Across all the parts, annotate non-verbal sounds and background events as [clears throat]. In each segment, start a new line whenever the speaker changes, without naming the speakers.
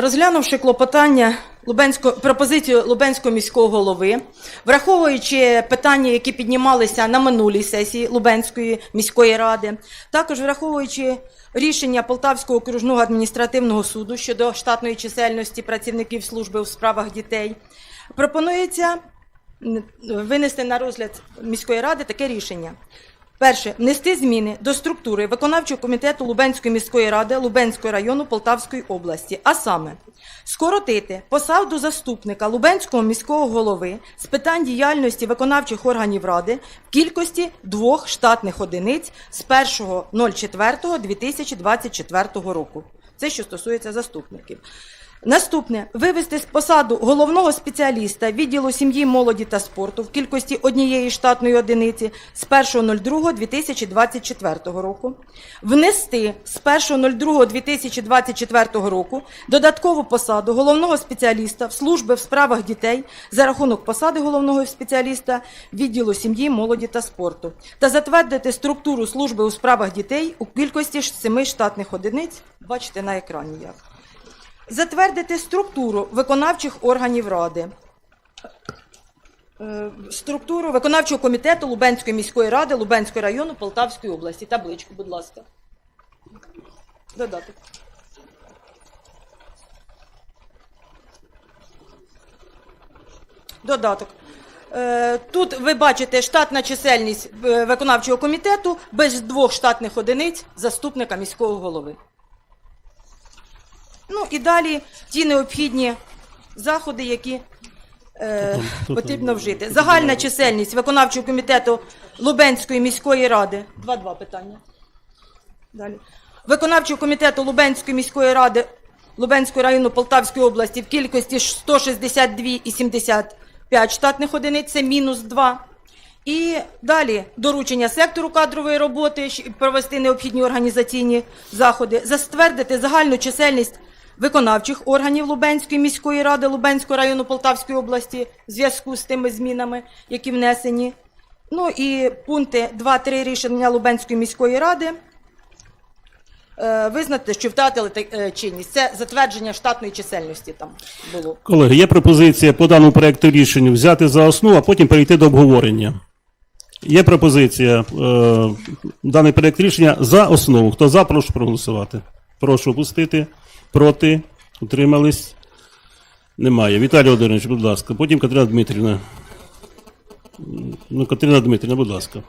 Розглянувши клопотання Лубенського, пропозицію Лубенського міського голови, враховуючи питання, які піднімалися на минулій сесії Лубенської міської ради, також враховуючи рішення Полтавського окружного адміністративного суду щодо штатної чисельності працівників служби у справах дітей, пропонується винести на розгляд міської ради таке рішення. Перше, внести зміни до структури виконавчого комітету Лубенської міської ради Лубенського району Полтавської області, а саме скоротити посаду заступника Лубенського міського голови з питань діяльності виконавчих органів ради в кількості двох штатних одиниць з 1.04.2024 року. Це що стосується заступників. Наступне вивести з посаду головного спеціаліста відділу сім'ї, молоді та спорту в кількості однієї штатної одиниці з 1.02.2024 року, внести з 1.02.2024 року додаткову посаду головного спеціаліста в служби в справах дітей за рахунок посади головного спеціаліста відділу сім'ї, молоді та спорту та затвердити структуру служби у справах дітей у кількості семи штатних одиниць. Бачите на екрані як. Затвердити структуру виконавчих органів ради. Е, Структуру виконавчого комітету Лубенської міської ради Лубенського району Полтавської області. Табличку, будь ласка. Додаток. Додаток. Е, Тут ви бачите штатна чисельність е, виконавчого комітету без двох штатних одиниць заступника міського голови. Ну і далі ті необхідні заходи, які е, потрібно вжити. Загальна чисельність виконавчого комітету Лубенської міської ради. Два-два питання. Далі. Виконавчого комітету Лубенської міської ради Лубенського району Полтавської області в кількості 162,75 штатних одиниць, це мінус 2. І далі доручення сектору кадрової роботи провести необхідні організаційні заходи, затвердити загальну чисельність виконавчих органів Лубенської міської ради Лубенського району Полтавської області в зв'язку з тими змінами, які внесені. Ну і пункти 2-3 рішення Лубенської міської ради е, визнати, що втратили е, чинність. Це затвердження штатної чисельності там було.
Колеги, є пропозиція по даному проекту рішення взяти за основу, а потім перейти до обговорення. Є пропозиція е, даний проект рішення за основу. Хто за, прошу проголосувати. Прошу опустити. Проти. Утримались. Немає. Віталій Володимирович, будь ласка. Потім Катерина Дмитрівна. Ну, Катерина Дмитрівна, будь ласка.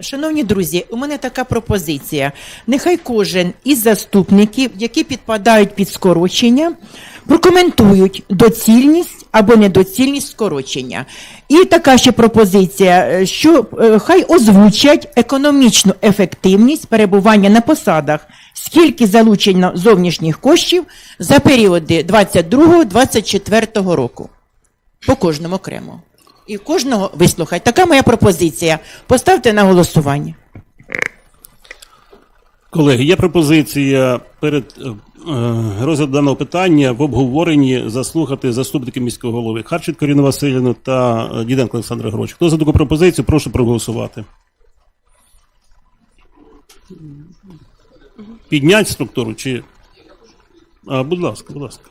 Шановні друзі, у мене така пропозиція. Нехай кожен із заступників, які підпадають під скорочення, прокоментують доцільність або недоцільність скорочення. І така ще пропозиція, е, що е, хай озвучать економічну ефективність перебування на посадах, скільки залучено зовнішніх коштів за періоди 22-24 року. По кожному окремо. І кожного вислухай. Така моя пропозиція. Поставте на голосування.
Колеги, є пропозиція перед е, е, розглядом даного питання в обговоренні заслухати заступники міського голови Харченко Ірину Васильівну та е, Діденко Олександра Грочу. Хто за таку пропозицію, прошу проголосувати. Піднять структуру чи. А, будь ласка, будь ласка.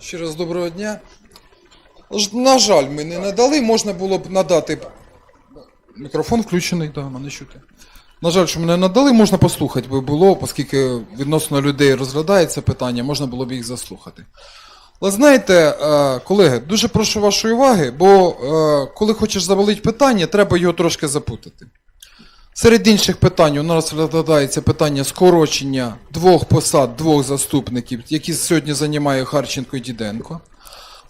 Ще раз доброго дня. На жаль, ми не надали, можна було б надати. Мікрофон включений, да, мене чути. На жаль, що мене надали, можна послухати би було, оскільки відносно людей розглядається питання, можна було б їх заслухати. Але знаєте, е, колеги, дуже прошу вашої уваги, бо е, коли хочеш завалити питання, треба його трошки запутати. Серед інших питань у нас розглядається питання скорочення двох посад, двох заступників, які сьогодні займає Харченко і Діденко.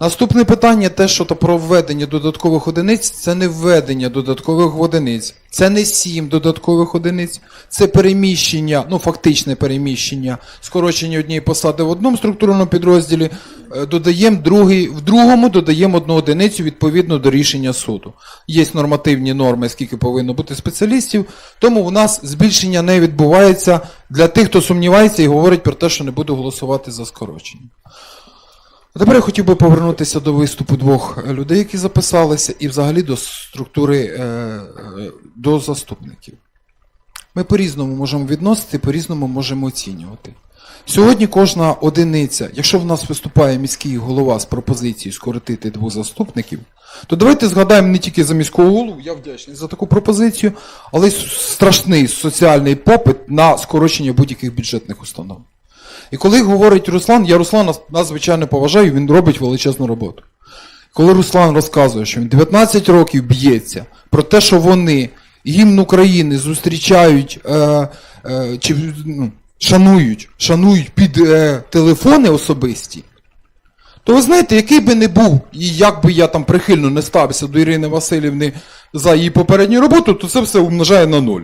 Наступне питання те, що то про введення додаткових одиниць, це не введення додаткових одиниць, це не сім додаткових одиниць, це переміщення, ну фактичне переміщення, скорочення однієї посади в одному структурному підрозділі, е, додаємо другий, в другому додаємо одну одиницю відповідно до рішення суду. Є нормативні норми, скільки повинно бути спеціалістів, тому у нас збільшення не відбувається. Для тих, хто сумнівається і говорить про те, що не буде голосувати за скорочення. А тепер я хотів би повернутися до виступу двох е, людей, які записалися, і взагалі до структури е, е, до заступників. Ми по-різному можемо відносити, по-різному можемо оцінювати. Сьогодні кожна одиниця, якщо в нас виступає міський голова з пропозицією скоротити двох заступників, то давайте згадаємо не тільки за міського голову, я вдячний за таку пропозицію, але й страшний соціальний попит на скорочення будь-яких бюджетних установ. І коли говорить Руслан, я Руслана надзвичайно поважаю, він робить величезну роботу. Коли Руслан розказує, що він 19 років б'ється про те, що вони гімн України зустрічають е, е, чи ну, шанують, шанують під е, телефони особисті, то ви знаєте, який би не був, і як би я там прихильно не ставився до Ірини Васильівни за її попередню роботу, то це все умножає на ноль.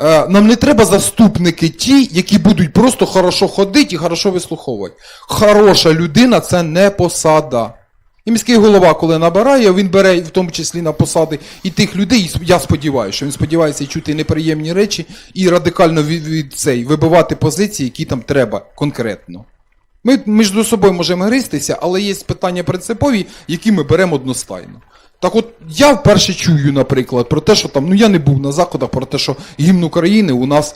Е, Нам не треба заступники ті, які будуть просто хорошо ходити і хорошо вислуховувати. Хороша людина це не посада. І міський голова, коли набирає, він бере в тому числі на посади і тих людей, і я сподіваюся, що він сподівається чути неприємні речі і радикально від, від цей, вибивати позиції, які там треба конкретно. Ми між собою можемо гристися, але є питання принципові, які ми беремо одностайно. Так от я вперше чую, наприклад, про те, що там, ну я не був на заходах, про те, що гімн України у нас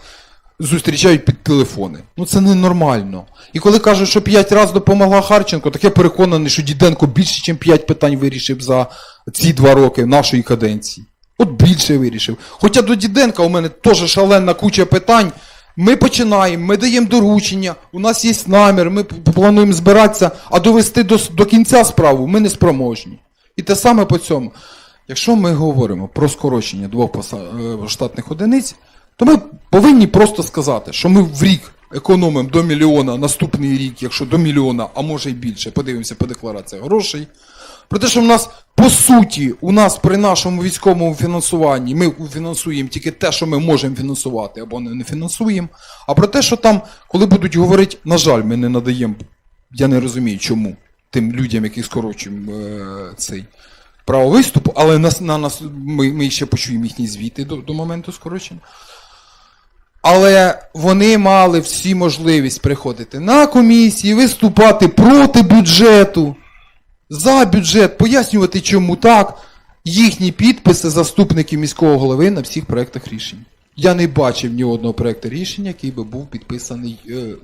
зустрічають під телефони. Ну це ненормально. І коли кажуть, що 5 разів допомогла Харченко, так я переконаний, що Діденко більше, ніж 5 питань вирішив за ці два роки нашої каденції. От більше вирішив. Хоча до Діденка у мене теж шалена куча питань. Ми починаємо, ми даємо доручення, у нас є намір, ми плануємо збиратися, а довести до, до кінця справу ми не спроможні. І те саме по цьому. Якщо ми говоримо про скорочення двох е, штатних одиниць, то ми повинні просто сказати, що ми в рік економимо до мільйона, наступний рік, якщо до мільйона, а може й більше, подивимося по деклараціях грошей. Про те, що в нас, по суті, у нас при нашому військовому фінансуванні ми фінансуємо тільки те, що ми можемо фінансувати, або не, фінансуємо. А про те, що там, коли будуть говорити, на жаль, ми не надаємо, я не розумію, чому тим людям, які скорочуємо е, цей право виступу, але нас, на нас, ми, ми ще почуємо їхні звіти до, до моменту скорочення. Але вони мали всі можливість приходити на комісії, виступати проти бюджету, за бюджет, пояснювати, чому так. Їхні підписи заступників міського голови на всіх проєктах рішень. Я не бачив ні одного проєкту рішення, який би був підписаний е,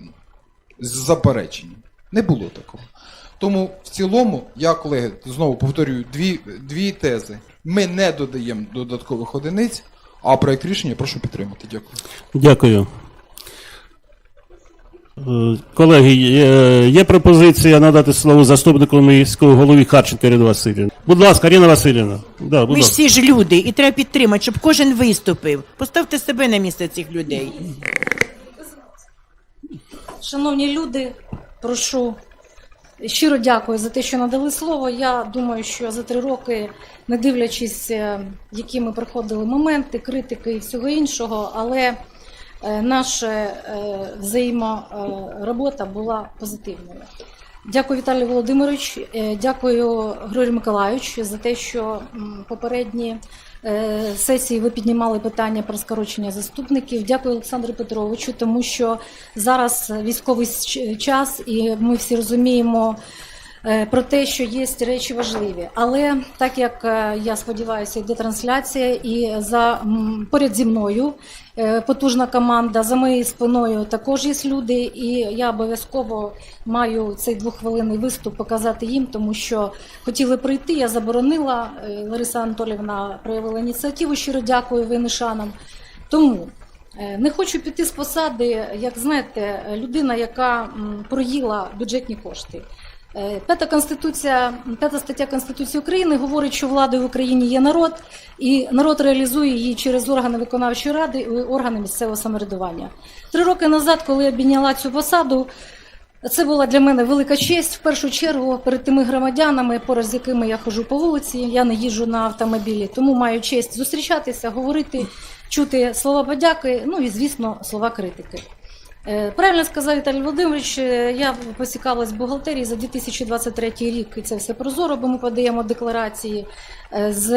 з запереченням. Не було такого. Тому в цілому, я, колеги, знову повторюю дві, дві тези. Ми не додаємо додаткових одиниць, а проєкт рішення прошу підтримати. Дякую.
Дякую. Е, Колеги, є, є пропозиція надати слово заступнику міського голови Харченко Ірини Васильівні. Будь ласка, Ірина Васильівна. Да, будь
Ми ж
ласка.
всі ж люди, і треба підтримати, щоб кожен виступив. Поставте себе на місце цих людей.
Шановні люди, прошу щиро дякую за те, що надали слово. Я думаю, що за три роки, не дивлячись, е, які ми проходили моменти, критики і всього іншого, але е, наша е, взаєморобота була позитивною. Дякую, Віталій Володимирович. е, Дякую, Григорій Миколайович, за те, що попередні е, сесії ви піднімали питання про скорочення заступників. Дякую Олександру Петровичу, тому що зараз військовий час, і ми всі розуміємо. Е, Про те, що є речі важливі, але так як е, я сподіваюся, йде трансляція, і за поряд зі мною е, потужна команда, за моєю спиною також є люди, і я обов'язково маю цей двохвилинний виступ показати їм, тому що хотіли прийти. Я заборонила. Лариса Анатолівна проявила ініціативу. Щиро дякую винишанам. Тому не хочу піти з посади, як знаєте, людина, яка проїла бюджетні кошти. Е, П'ята конституція, п'ята стаття Конституції України говорить, що владою в Україні є народ, і народ реалізує її через органи виконавчої ради і органи місцевого самоврядування. Три роки назад, коли я обійняла цю посаду, це була для мене велика честь. В першу чергу перед тими громадянами, поруч з якими я ходжу по вулиці, я не їжджу на автомобілі, тому маю честь зустрічатися, говорити, чути слова подяки, ну і звісно, слова критики. Е, Правильно сказав Віталій Володимирович, е, я посікалась в бухгалтерії за 2023 рік, і це все прозоро, бо ми подаємо декларації е, з,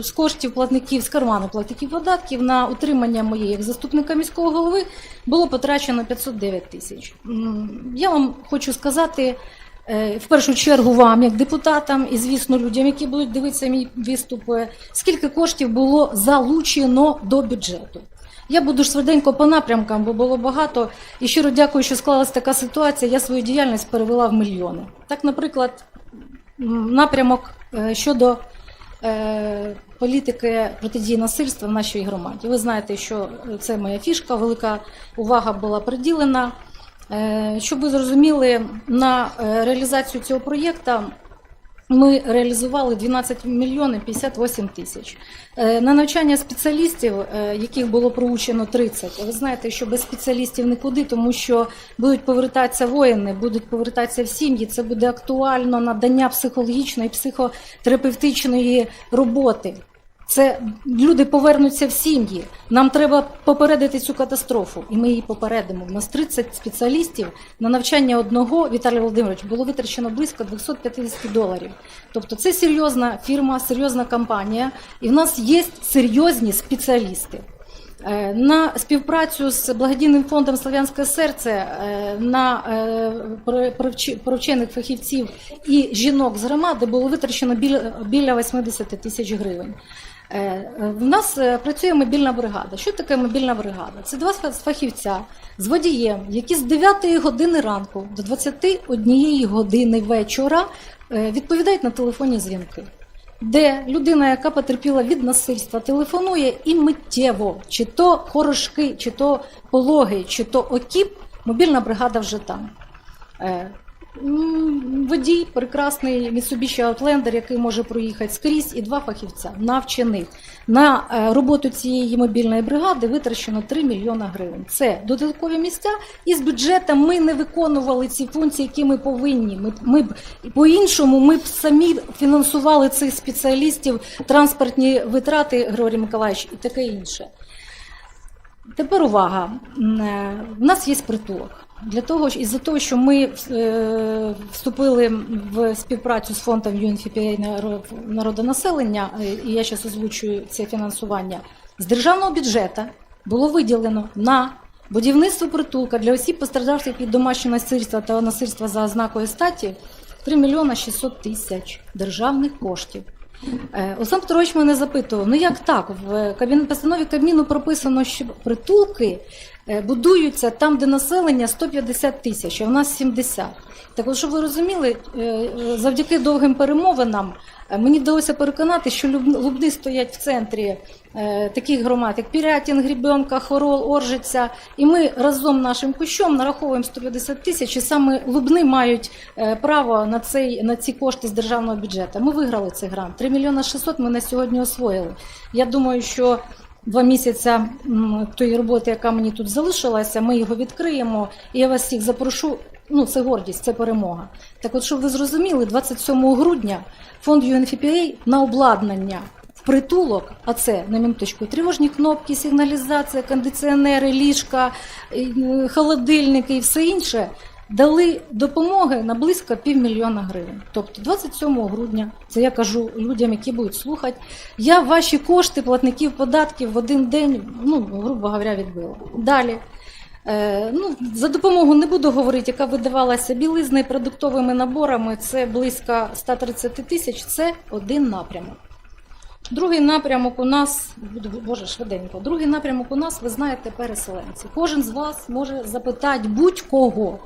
з коштів платників, з карману платників податків на утримання моєї як заступника міського голови було потрачено 509 тисяч. Я вам хочу сказати, в першу чергу вам, як депутатам, і звісно людям, які будуть дивитися мій виступ, скільки коштів було залучено до бюджету. Я буду ж швиденько по напрямкам, бо було багато. І щиро дякую, що склалася така ситуація. Я свою діяльність перевела в мільйони. Так, наприклад, напрямок е, щодо е, політики протидії насильства в нашій громаді. Ви знаєте, що це моя фішка, велика увага була приділена. Е, Щоб ви зрозуміли, на реалізацію цього проєкту ми реалізували 12 мільйонів 58 тисяч. Е, На навчання спеціалістів, е, яких було проучено 30, ви знаєте, що без спеціалістів нікуди, тому що будуть повертатися воїни, будуть повертатися в сім'ї. Це буде актуально надання психологічної, психотерапевтичної роботи. Це люди повернуться в сім'ї. Нам треба попередити цю катастрофу, і ми її попередимо. У нас 30 спеціалістів на навчання одного Віталій Володимирович було витрачено близько 250 доларів. Тобто це серйозна фірма, серйозна компанія, і в нас є серйозні спеціалісти. Е, На співпрацю з благодійним фондом Слав'янське серце е, на е, провчених фахівців і жінок з громади було витрачено біля 80 тисяч гривень. Е, В нас е, працює мобільна бригада. Що таке мобільна бригада? Це два фахівця з водієм, які з 9 години ранку до 21 години вечора е, відповідають на телефонні дзвінки де людина, яка потерпіла від насильства, телефонує і миттєво, чи то хорошки, чи то пологи, чи то окіп, мобільна бригада вже там. М, Водій, прекрасний Mitsubishi Outlander, який може проїхати скрізь, і два фахівця навчених. На е, роботу цієї мобільної бригади витрачено 3 мільйона гривень. Це додаткові місця, і з бюджету ми не виконували ці функції, які ми повинні. Ми, ми по-іншому ми б самі фінансували цих спеціалістів, транспортні витрати, Григорій Миколаївич, і таке інше. Тепер увага. М, е, нас є притулок. Для того, ж- із-за того, що ми е, вступили в співпрацю з фондом UNFPA народонаселення, е, і я зараз озвучую це фінансування, з державного бюджету було виділено на будівництво притулка для осіб, постраждалих від домашнього насильства та насильства за ознакою статі 3 мільйона 600 тисяч державних коштів. Е, Олександр Петрович мене запитував: ну як так? В постанові Кабміну прописано, що притулки будуються там, де населення 150 тисяч, а в нас 70. Так от, щоб ви розуміли, е, е, завдяки довгим перемовинам е, мені вдалося переконати, що Лубни стоять в центрі е, таких громад, як Пірятін, Грібенка, Хорол, Оржиця. І ми разом нашим кущом нараховуємо 150 тисяч, і саме Лубни мають е, право на, цей, на ці кошти з державного бюджету. Ми виграли цей грант. 3 мільйони 600 ми на сьогодні освоїли. Я думаю, що два місяці тої роботи, яка мені тут залишилася, ми його відкриємо. І я вас всіх запрошу. Ну, це гордість, це перемога. Так от, щоб ви зрозуміли, 27 грудня фонд UNFPA на обладнання в притулок, а це на мінуточку, тривожні кнопки, сигналізація, кондиціонери, ліжка, е, холодильники і все інше, дали допомоги на близько півмільйона гривень. Тобто 27 грудня, це я кажу людям, які будуть слухати, я ваші кошти платників податків в один день, ну, грубо говоря, відбила. Далі. Е, ну, за допомогу не буду говорити, яка видавалася білизна і продуктовими наборами. Це близько 130 тисяч. Це один напрямок. Другий напрямок у нас, боже, швиденько. Другий напрямок у нас, ви знаєте, переселенці. Кожен з вас може запитати будь-кого,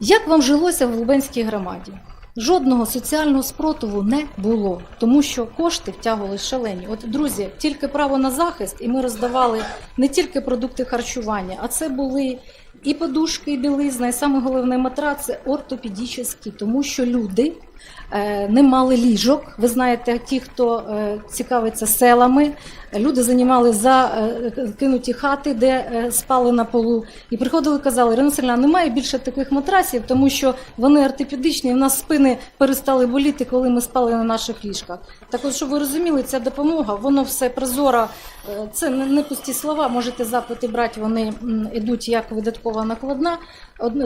як вам жилося в Лубенській громаді? Жодного соціального спротиву не було, тому що кошти втягували шалені. От, друзі, тільки право на захист, і ми роздавали не тільки продукти харчування, а це були і подушки, і білизна, і саме головне матраци ортопедичні, тому що люди не мали ліжок. Ви знаєте, ті, хто е, цікавиться селами, люди займали за е, хати, де е, спали на полу, і приходили казали, Ірина Васильівна, немає більше таких матрасів, тому що вони ортопедичні, і в нас спини перестали боліти, коли ми спали на наших ліжках. Так от, щоб ви розуміли, ця допомога, воно все прозоро, е, це не пусті слова, можете запити брати, вони йдуть як видаткова накладна.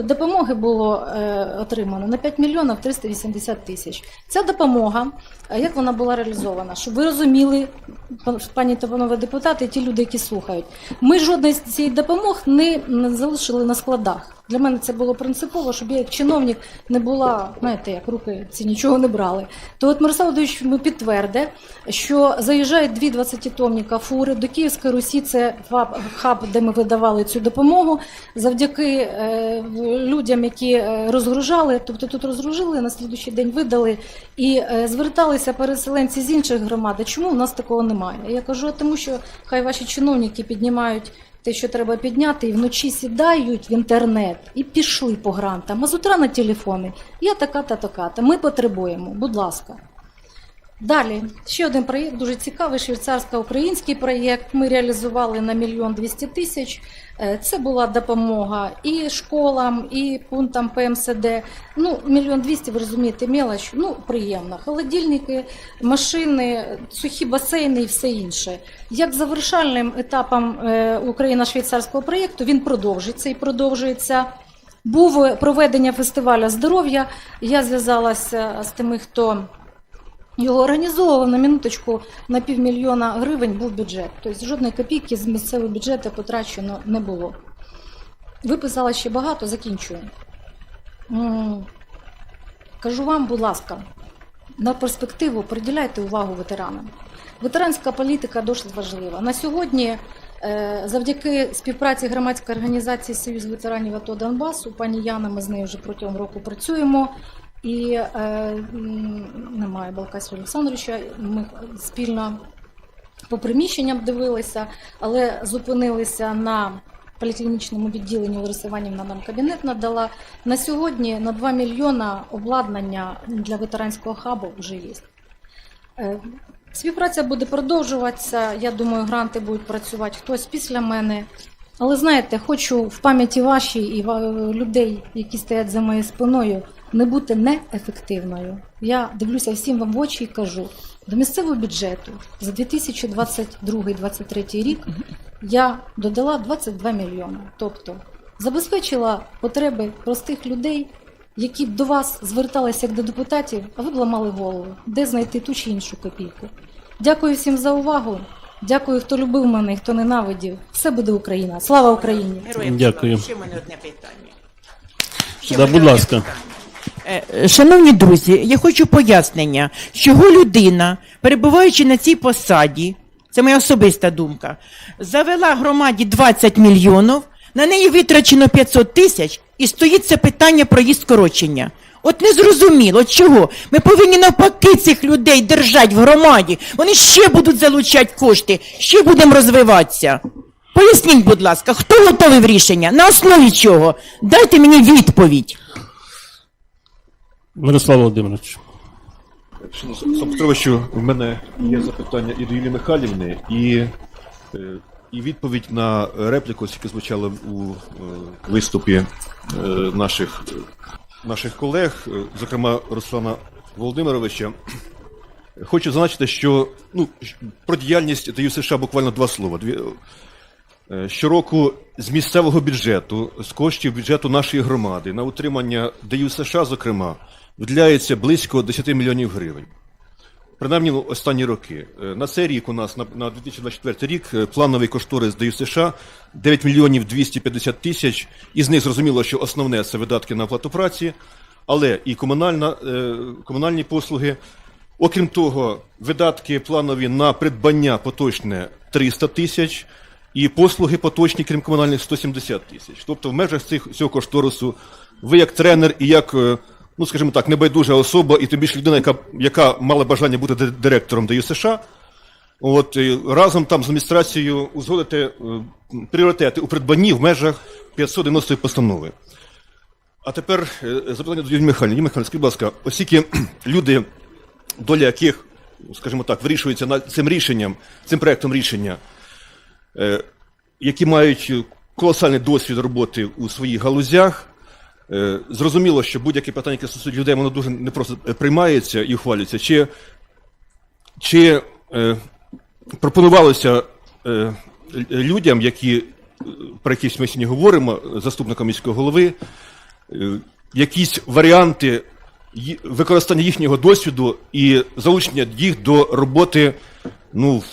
Допомоги було е, отримано на 5 мільйонів 380 тисяч. Ця допомога, е, як вона була реалізована? Щоб ви розуміли, пан- пані та панове депутати, і ті люди, які слухають, ми жодної з цієї допомог не залишили на складах. Для мене це було принципово, щоб я як чиновник не була, знаєте, як руки ці нічого не брали. То от Мирослав Володимирович ми підтверде, що заїжджають дві 20-томніка фури до Київської Русі, це хаб, де ми видавали цю допомогу, завдяки е, людям, які е, розгружали, тобто тут розгружили, на слідуючий день видали, і е, зверталися переселенці з інших громад. Чому у нас такого немає? Я кажу, тому що хай ваші чиновники піднімають те, що треба підняти, і вночі сідають в інтернет і пішли по грантам, а з утра на телефони. Я така та така. Та ми потребуємо, будь ласка. Далі ще один проєкт дуже цікавий, швейцарсько-український проєкт. Ми реалізували на мільйон двісті тисяч. Е, Це була допомога і школам, і пунктам ПМСД. Ну, мільйон двісті, ви розумієте, мелоч, ну приємно. Холодильники, машини, сухі басейни і все інше. Як завершальним етапом е, Україно-швейцарського проєкту він продовжиться і продовжується. Був проведення фестивалю здоров'я. Я зв'язалася з тими, хто його організовував на минуточку на півмільйона гривень був бюджет. Тобто жодної копійки з місцевого бюджету потрачено не було. Виписала ще багато, закінчую. Кажу вам, будь ласка, на перспективу приділяйте увагу ветеранам. Ветеранська політика досить важлива. На сьогодні, е, завдяки співпраці громадської організації Союз ветеранів АТО Донбасу, пані Яна, ми з нею вже протягом року працюємо. І е, немає Балкасі Олександровича. Ми спільно по приміщенням дивилися, але зупинилися на поліклінічному відділенні Лариса Іванівна нам кабінет надала. На сьогодні на 2 мільйона обладнання для ветеранського хабу вже є. Е, Співпраця буде продовжуватися. Я думаю, гранти будуть працювати хтось після мене. Але знаєте, хочу в пам'яті вашій і людей, які стоять за моєю спиною, не бути неефективною. Я дивлюся всім вам в очі і кажу: до місцевого бюджету за 2022-2023 рік я додала 22 мільйони. Тобто забезпечила потреби простих людей, які б до вас зверталися як до депутатів, а ви б ламали голову, де знайти ту чи іншу копійку. Дякую всім за увагу. Дякую, хто любив мене, хто ненавидів. Все буде Україна. Слава Україні!
Героям
Дякую.
Ще мене одне питання. Ще
Да,
мене
будь ласка.
питання. Е, Шановні друзі, я хочу пояснення, чого людина, перебуваючи на цій посаді, це моя особиста думка, завела громаді 20 мільйонів, на неї витрачено 500 тисяч, і стоїть це питання про її скорочення. От не зрозуміло, чого. Ми повинні навпаки цих людей держати в громаді. Вони ще будуть залучати кошти, ще будемо розвиватися. Поясніть, будь ласка, хто готовий рішення? На основі чого? Дайте мені відповідь.
Мирослав Володимирович.
Петровичу, в мене є запитання і до Юлії Михайлівни, і, е, і відповідь на репліку, яка звучала у е, виступі е, наших, наших колег, зокрема Руслана Володимировича. Хочу зазначити, що ну, про діяльність ДЮ США буквально два слова. Щороку з місцевого бюджету, з коштів бюджету нашої громади на утримання ДЮ США, зокрема, виділяється близько 10 мільйонів гривень. Принаймні останні роки. Е, На цей рік у нас на, на 2024 рік е, плановий кошторис ДЮ США 9 мільйонів 250 тисяч. Із них зрозуміло, що основне це видатки на оплату праці, але і комунальна, е, комунальні послуги. Окрім того, видатки планові на придбання поточне 300 тисяч, і послуги поточні, крім комунальних, 170 тисяч. Тобто в межах цих, цього кошторису ви як тренер і як, ну скажімо так, небайдужа особа, і тим більше людина, яка, яка мала бажання бути директором ДЮ США, От і разом там з адміністрацією узгодити е, пріоритети у придбанні в межах 590 постанови. А тепер е, запитання до Юрії Михайлівни. Юрій Михайлівна, скажіть, будь ласка, оскільки [clears throat] люди, доля яких, скажімо так, вирішується цим рішенням, цим проектом рішення, е, які мають колосальний досвід роботи у своїх галузях, зрозуміло, що будь-яке питання, яке стосується людей, воно дуже непросто е, приймається і ухвалюється. Чи, чи е, пропонувалося е, людям, які, е, про яких ми сьогодні говоримо, заступникам міського голови, е, якісь варіанти використання їхнього досвіду і залучення їх до роботи ну,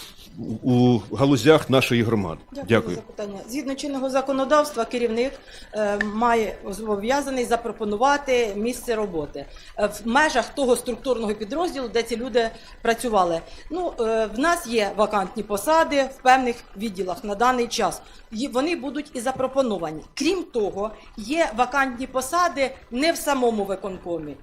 у, галузях нашої громади. Дякую.
за запитання. Згідно чинного законодавства, керівник е, має зобов'язаний запропонувати місце роботи е, в межах того структурного підрозділу, де ці люди працювали. Ну, е, в нас є вакантні посади в певних відділах на даний час. Ї- Вони будуть і запропоновані. Крім того, є вакантні посади не в самому виконкомі.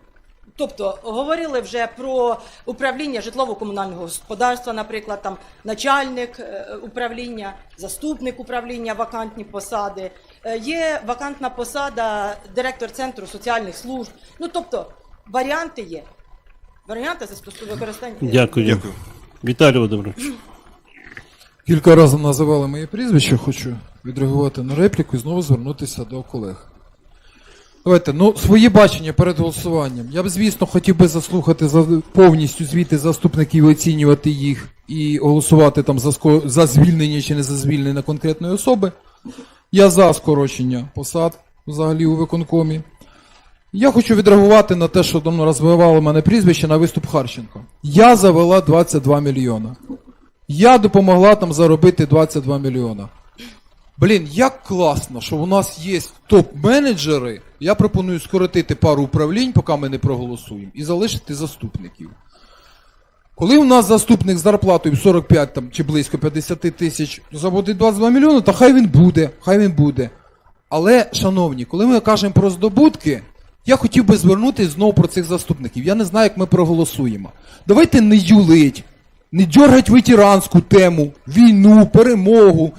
Тобто говорили вже про управління житлово-комунального господарства, наприклад, там начальник е, управління, заступник управління, вакантні посади. Е, Є вакантна посада директор центру соціальних служб. Ну тобто варіанти є. Варіанти застосу використання.
Дякую.
Дякую.
Віталій Володимирович.
Кілька разів називали моє прізвище, хочу відреагувати на репліку і знову звернутися до колег. Давайте, ну, свої бачення перед голосуванням. Я б, звісно, хотів би заслухати за, повністю звіти заступників, оцінювати їх і голосувати там за, за звільнення чи не за звільнення конкретної особи. Я за скорочення посад взагалі у виконкомі. Я хочу відреагувати на те, що давно розвивало мене прізвище на виступ Харченко. Я завела 22 мільйона. Я допомогла там заробити 22 мільйона. Блін, як класно, що у нас є топ-менеджери. Я пропоную скоротити пару управлінь, поки ми не проголосуємо, і залишити заступників. Коли у нас заступник з зарплатою 45 там, чи близько 50 тисяч заводить 22 мільйони, то хай він буде, хай він буде. Але, шановні, коли ми кажемо про здобутки, я хотів би звернутися знову про цих заступників. Я не знаю, як ми проголосуємо. Давайте не юлить, не дергать ветеранську тему, війну, перемогу,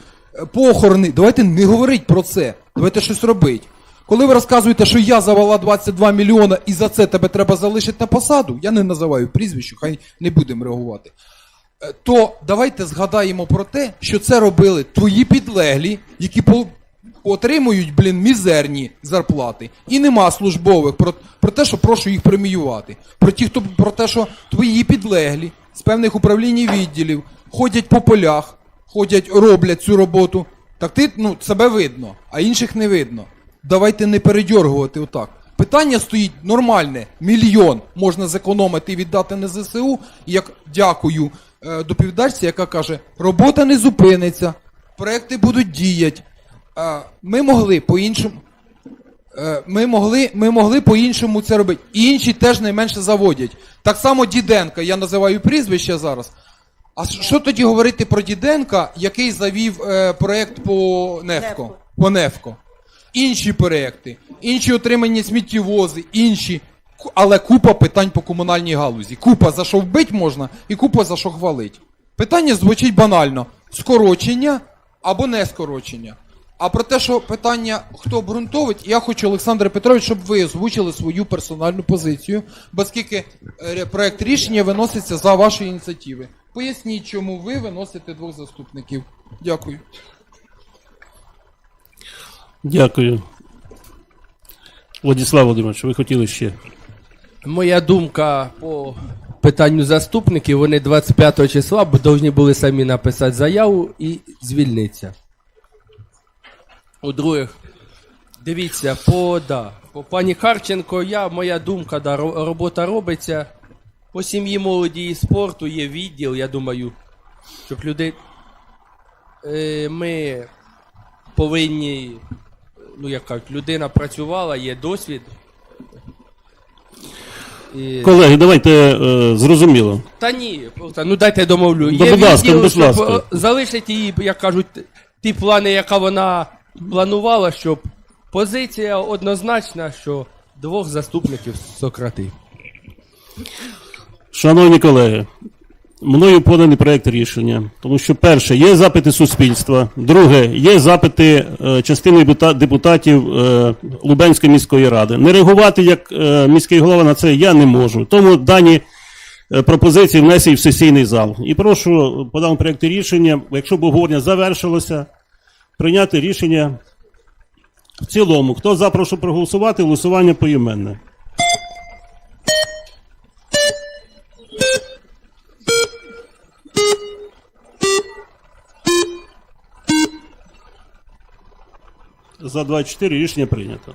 похорони. Давайте не говорить про це. Давайте щось робити. Коли ви розказуєте, що я завела 22 мільйона і за це тебе треба залишити на посаду, я не називаю прізвище, хай не будемо реагувати. Е, То давайте згадаємо про те, що це робили твої підлеглі, які отримують, блін, мізерні зарплати. І нема службових про, про те, що прошу їх преміювати. Про ті, хто про те, що твої підлеглі з певних управлінь і відділів ходять по полях, ходять, роблять цю роботу. Так ти ну, себе видно, а інших не видно. Давайте не передьоргувати отак. Питання стоїть нормальне: мільйон можна зекономити і віддати на ЗСУ. І як дякую е, доповідачці, яка каже, робота не зупиниться, проекти будуть діяти. Е, ми могли по-іншому. Е, Ми могли, ми могли по-іншому це робити. І інші теж найменше заводять. Так само Діденка, я називаю прізвище зараз. А що- тоді говорити про Діденка, який завів е, проект по Нефко?
Нефко.
По Нефко. Інші проекти, інші отримані сміттєвози, інші. Але купа питань по комунальній галузі. Купа за що вбить можна і купа за що хвалить. Питання звучить банально: скорочення або не скорочення. А про те, що питання хто обґрунтовить, я хочу, Олександр Петрович, щоб ви озвучили свою персональну позицію, оскільки е, проект рішення виноситься за вашої ініціативи. Поясніть, чому ви виносите двох заступників. Дякую.
Дякую. Владислав Володимирович, ви хотіли ще.
Моя думка по питанню заступників, вони 25 числа б повинні були самі написати заяву і звільнитися. У-друге, дивіться, по, да, по пані Харченко, я, моя думка, да, робота робиться. По сім'ї молоді і спорту є відділ, я думаю, щоб людей. Е, ми повинні, ну як кажуть, людина працювала, є досвід. І...
Колеги, давайте е, зрозуміло.
Та ні, просто, ну дайте домовлю.
Да, будь ласка, будь
щоб,
ласка.
е, залишити її, як кажуть, ті плани, яка вона планувала, щоб позиція однозначна, що двох заступників сократи.
Шановні колеги, мною поданий проект рішення, тому що перше, є запити суспільства, друге, є запити е, частини депутатів е, Лубенської міської ради. Не реагувати як е, міський голова на це я не можу. Тому дані е, пропозиції внесені в сесійний зал. І прошу по даному рішення, якщо б обговорення завершилося, прийняти рішення в цілому. Хто за, прошу проголосувати, голосування поіменне. За 24 рішення прийнято.